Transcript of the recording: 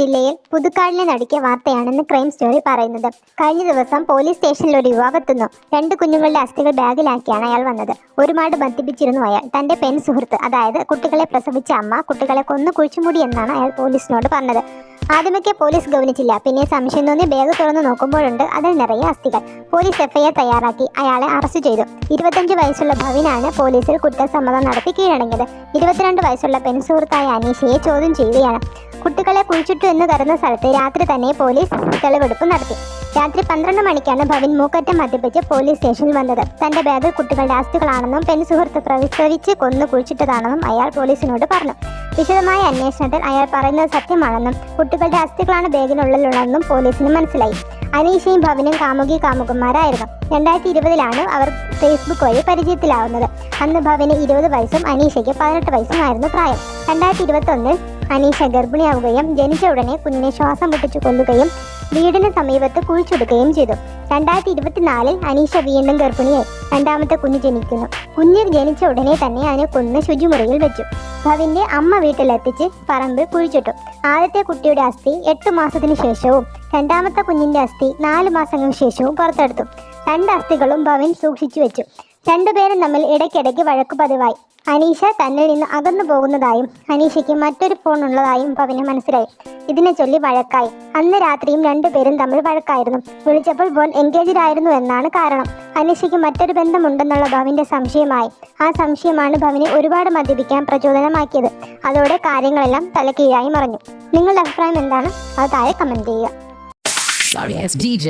ജില്ലയിൽ പുതുക്കാടിനെ നടുക്കിയ വാർത്തയാണെന്ന് crime story പറയുന്നത്. കഴിഞ്ഞ ദിവസം പോലീസ് സ്റ്റേഷനിൽ ഒരു യുവാവെത്തുന്നു രണ്ട് കുഞ്ഞുങ്ങളുടെ അസ്ഥികൾ ബാഗിലാക്കിയാണ് അയാൾ വന്നത്. ഒരുപാട് ബന്ധിപ്പിച്ചിരുന്നു അയാൾ. തന്റെ പെൺ സുഹൃത്ത് അതായത് കുട്ടികളെ പ്രസവിച്ച അമ്മ കുട്ടികളെ കൊന്നു കുഴിച്ചുമൂടി എന്നാണ് അയാൾ പോലീസിനോട് പറഞ്ഞത്. ആദ്യമൊക്കെ പോലീസ് ഗവനിച്ചില്ല പിന്നെ സംശയം തോന്നി ബാഗ് തുറന്ന് നോക്കുമ്പോഴുണ്ട് അതിൽ നിറയെ അസ്ഥികൾ. പോലീസ് എഫ്ഐആർ തയ്യാറാക്കി. അയാളെ അറസ്റ്റ് ചെയ്തു. ഇരുപത്തഞ്ച് വയസ്സുള്ള ഭവിനാണ് പോലീസിൽ കുറ്റസമ്മതം നടത്തി കീഴടങ്ങിയത്. ഇരുപത്തിരണ്ട് വയസ്സുള്ള പെൺസുഹൃത്തായ അനീഷയെ ചോദ്യം ചെയ്യുകയാണ്. കുട്ടികളെ കുഴിച്ചിട്ടു എന്ന് കരുന്ന സ്ഥലത്ത് രാത്രി തന്നെ പോലീസ് തെളിവെടുപ്പ് നടത്തി. രാത്രി പന്ത്രണ്ട് മണിക്കാണ് ഭവിൻ മൂക്കറ്റം മദ്യപിച്ച് പോലീസ് സ്റ്റേഷനിൽ വന്നത്. തന്റെ ബാഗിൽ കുട്ടികളുടെ ആസ്തികളാണെന്നും പെൺ സുഹൃത്ത് പ്രവിശ്രവിച്ച് കൊന്നു കുഴിച്ചിട്ടതാണെന്നും അയാൾ പോലീസിനോട് പറഞ്ഞു. വിശദമായ അന്വേഷണത്തിൽ അയാൾ പറയുന്നത് സത്യമാണെന്നും കുട്ടികളുടെ അസ്ഥികളാണ് ബാഗിനുള്ളിലുള്ളതെന്നും പോലീസിന് മനസ്സിലായി. അനീഷയും ഭവനും കാമുകി കാമുകന്മാരായിരുന്നു. രണ്ടായിരത്തി ഇരുപതിലാണ് അവർ ഫേസ്ബുക്ക് വഴി പരിചയത്തിലാവുന്നത്. അന്ന് ഭവന് ഇരുപത് വയസ്സും അനീഷയ്ക്ക് പതിനെട്ട് വയസ്സുമായിരുന്നു പ്രായം. രണ്ടായിരത്തി ഇരുപത്തൊന്നിൽ അനീഷ ഗർഭിണിയാവുകയും ജനിച്ച ഉടനെ കുഞ്ഞിനെ ശ്വാസം പൊട്ടിച്ചു കൊല്ലുകയും വീടിന് സമീപത്ത് കുഴിച്ചെടുക്കുകയും ചെയ്തു. രണ്ടായിരത്തി ഇരുപത്തിനാലിൽ അനീഷ വീണ്ടും ഗർഭിണിയായി. രണ്ടാമത്തെ കുഞ്ഞ് ജനിക്കുന്നു. കുഞ്ഞ് ജനിച്ച ഉടനെ തന്നെ അതിനെ കൊന്ന് ശുചിമുറിയിൽ വെച്ചു. ഭവിന്റെ അമ്മ വീട്ടിലെത്തിച്ച് പറമ്പ് കുഴിച്ചിട്ടു. ആദ്യത്തെ കുട്ടിയുടെ അസ്ഥി എട്ട് മാസത്തിന് ശേഷവും രണ്ടാമത്തെ കുഞ്ഞിന്റെ അസ്ഥി നാല് മാസങ്ങൾക്ക് ശേഷവും പുറത്തെടുത്തു. രണ്ട് അസ്ഥികളും ഭവൻ സൂക്ഷിച്ചു വെച്ചു. രണ്ടുപേരും തമ്മിൽ ഇടയ്ക്കിടയ്ക്ക് വഴക്കു പതിവായി. അനീഷ തന്നിൽ നിന്ന് അകന്നു പോകുന്നതായും അനീഷയ്ക്ക് മറ്റൊരു ഫോൺ ഉള്ളതായും പവന് മനസ്സിലായി. ഇതിനെ ചൊല്ലി വഴക്കായി. അന്ന് രാത്രിയും രണ്ടുപേരും തമ്മിൽ വഴക്കായിരുന്നു. വിളിച്ചപ്പോൾ ഫോൺ എൻഗേജ്ഡ് ആയിരുന്നു എന്നാണ് കാരണം. അനീഷയ്ക്ക് മറ്റൊരു ബന്ധമുണ്ടെന്നുള്ള ഭവിന്റെ സംശയമായി. ആ സംശയമാണ് ഭവിനെ ഒരുപാട് മദ്യപിക്കാൻ പ്രചോദനമാക്കിയത്. അതോടെ കാര്യങ്ങളെല്ലാം തലക്കീഴായി മറഞ്ഞു. നിങ്ങളുടെ അഭിപ്രായം എന്താണ്? അത് താഴെ കമന്റ് ചെയ്യുക. Sorry ass DJ.